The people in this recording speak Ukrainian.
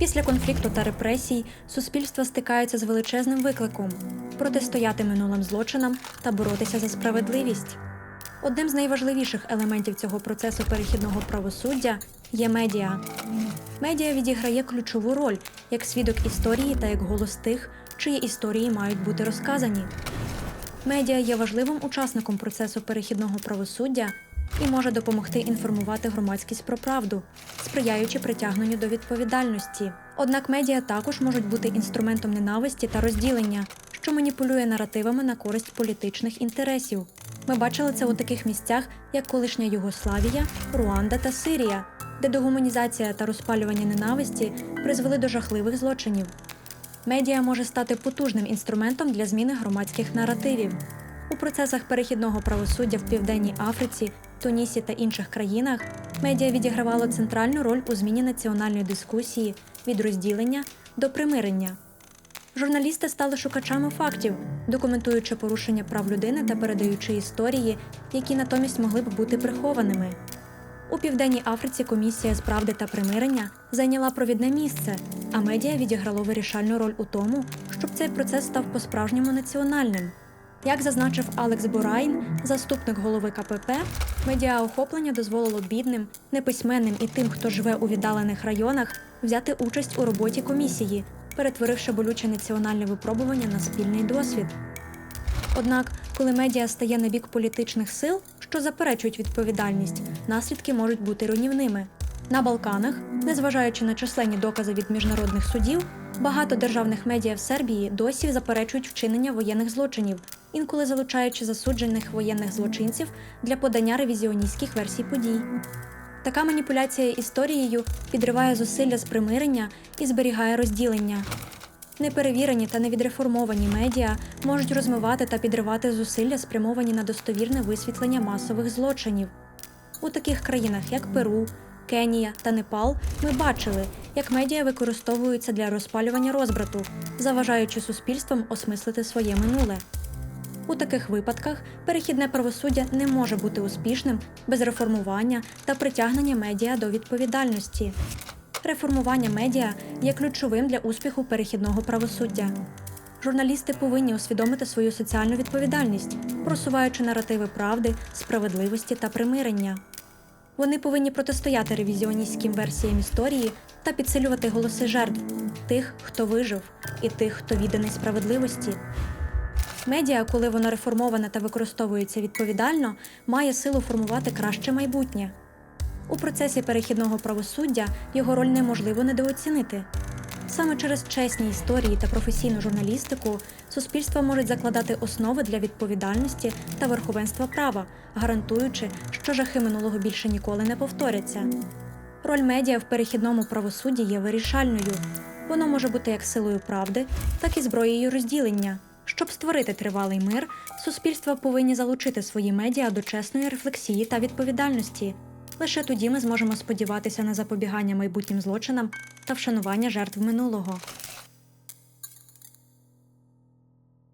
Після конфлікту та репресій суспільство стикається з величезним викликом протистояти минулим злочинам та боротися за справедливість. Одним з найважливіших елементів цього процесу перехідного правосуддя є медіа. Медіа відіграє ключову роль як свідок історії та як голос тих, чиї історії мають бути розказані. Медіа є важливим учасником процесу перехідного правосуддя і може допомогти інформувати громадськість про правду, сприяючи притягненню до відповідальності. Однак медіа також можуть бути інструментом ненависті та розділення, що маніпулює наративами на користь політичних інтересів. Ми бачили це у таких місцях, як колишня Югославія, Руанда та Сирія, де дегуманізація та розпалювання ненависті призвели до жахливих злочинів. Медіа може стати потужним інструментом для зміни громадських наративів. У процесах перехідного правосуддя в Південній Африці, Тунісі та інших країнах медіа відігравало центральну роль у зміні національної дискусії від розділення до примирення. Журналісти стали шукачами фактів, документуючи порушення прав людини та передаючи історії, які натомість могли б бути прихованими. У Південній Африці комісія з правди та примирення зайняла провідне місце, а медіа відіграло вирішальну роль у тому, щоб цей процес став по-справжньому національним. Як зазначив Алекс Бурайн, заступник голови КПП, медіаохоплення дозволило бідним, неписьменним і тим, хто живе у віддалених районах, взяти участь у роботі комісії, перетворивши болюче національне випробування на спільний досвід. Однак, коли медіа стає на бік політичних сил, що заперечують відповідальність, наслідки можуть бути руйнівними. На Балканах, незважаючи на численні докази від міжнародних судів, багато державних медіа в Сербії досі заперечують вчинення воєнних злочинів, інколи залучаючи засуджених воєнних злочинців для подання ревізіоністських версій подій. Така маніпуляція історією підриває зусилля з примирення і зберігає розділення. Неперевірені та невідреформовані медіа можуть розмивати та підривати зусилля, спрямовані на достовірне висвітлення масових злочинів. У таких країнах, як Перу, Кенія та Непал, ми бачили, як медіа використовуються для розпалювання розбрату, заважаючи суспільствам осмислити своє минуле. У таких випадках перехідне правосуддя не може бути успішним без реформування та притягнення медіа до відповідальності. Реформування медіа є ключовим для успіху перехідного правосуддя. Журналісти повинні усвідомити свою соціальну відповідальність, просуваючи наративи правди, справедливості та примирення. Вони повинні протистояти ревізіоністським версіям історії та підсилювати голоси жертв тих, хто вижив, і тих, хто відданий справедливості. Медіа, коли воно реформоване та використовується відповідально, має силу формувати краще майбутнє. У процесі перехідного правосуддя його роль неможливо недооцінити. Саме через чесні історії та професійну журналістику суспільства можуть закладати основи для відповідальності та верховенства права, гарантуючи, що жахи минулого більше ніколи не повторяться. Роль медіа в перехідному правосудді є вирішальною. Воно може бути як силою правди, так і зброєю розділення. Щоб створити тривалий мир, суспільства повинні залучити свої медіа до чесної рефлексії та відповідальності. Лише тоді ми зможемо сподіватися на запобігання майбутнім злочинам та вшанування жертв минулого.